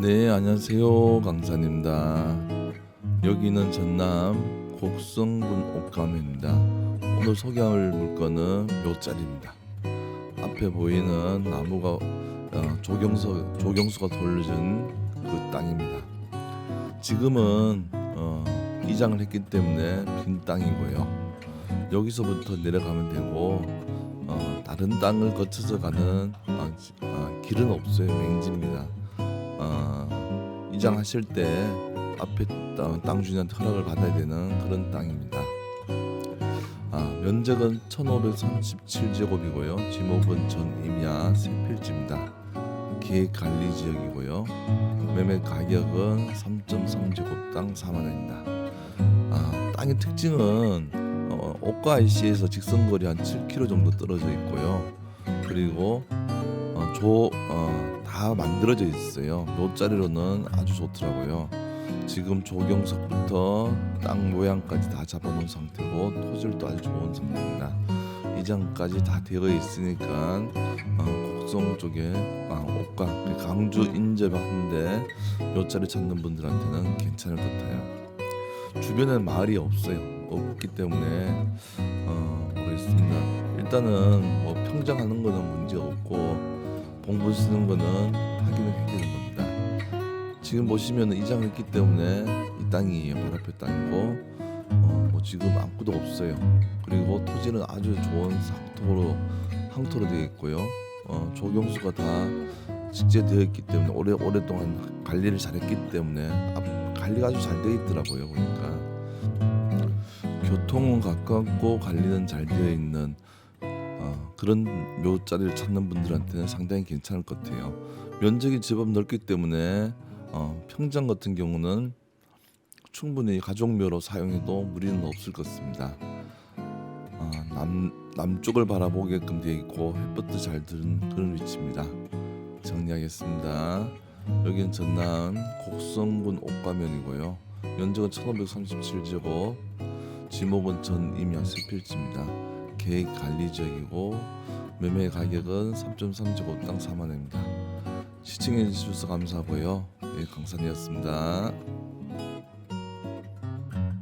네, 안녕하세요. 강산입니다. 여기는 전남 곡성군 옥감입니다. 오늘 소개할 물건은 묘짜리입니다. 앞에 보이는 나무가 어, 조경수, 조경수가 돌려준 그 땅입니다. 지금은 어, 이장을 했기 때문에 빈 땅이고요. 여기서부터 내려가면 되고 어, 다른 땅을 거쳐서 가는 아, 지- 아, 길은 없어요. 맹지입니다. 어, 이장하실 때 앞에 땅, 땅 주인한테 허락을 받아야 되는 그런 땅입니다. 아, 면적은 1537제곱이고요. 지목은 전임야 세필지입니다. 계획 관리 지역이고요. 매매 가격은 3.3제곱당 4만 원입니다. 아, 땅의 특징은 어, 옥과 IC에서 직선거리 한 7km 정도 떨어져 있고요. 그리고 어, 조, 어, 다 만들어져 있어요. 묘자리로는 아주 좋더라고요. 지금 조경석부터 땅 모양까지 다 잡아놓은 상태고 토질도 아주 좋은 상태입니다. 이장까지 다 되어 있으니까 어, 곡성 쪽에 아, 옥과 강주 인접한데 묘자리 찾는 분들한테는 괜찮을 것 같아요. 주변에 마을이 없어요. 없기 때문에 어, 모르겠습니다. 일단은 뭐 평장하는 거는 문제 없고 봉분 쓰는 거는 확인을 해야 되는 겁니다. 지금 보시면 이 장을 했기 때문에 이 땅이 앞에 땅이고 어, 뭐 지금 아무것도 없어요. 그리고 토지는 아주 좋은 상토로 항토로 되어 있고요. 어, 조경수가 다 직제되어 있기 때문에 오래 오랫동안 관리를 잘했기 때문에 앞- 관리가 아주 잘 되어 있더라고요. 보니까 교통은 가깝고 관리는 잘 되어 있는 어, 그런 묘자리를 찾는 분들한테는 상당히 괜찮을 것 같아요. 면적이 제법 넓기 때문에 어, 평장 같은 경우는 충분히 가족묘로 사용해도 무리는 없을 것 같습니다. 어, 남 남쪽을 바라보게끔 되어 있고 햇볕도 잘 드는 그런 위치입니다. 정리하겠습니다. 여기는 전남 곡성군 옥가면이고요. 면적은 1537제곱, 지목은 전 임야 세필지입니다. 계획 관리 지역이고 매매 가격은 3.3제곱당 4만 원입니다. 시청해 주셔서 감사하고요. 네, 강산이었습니다.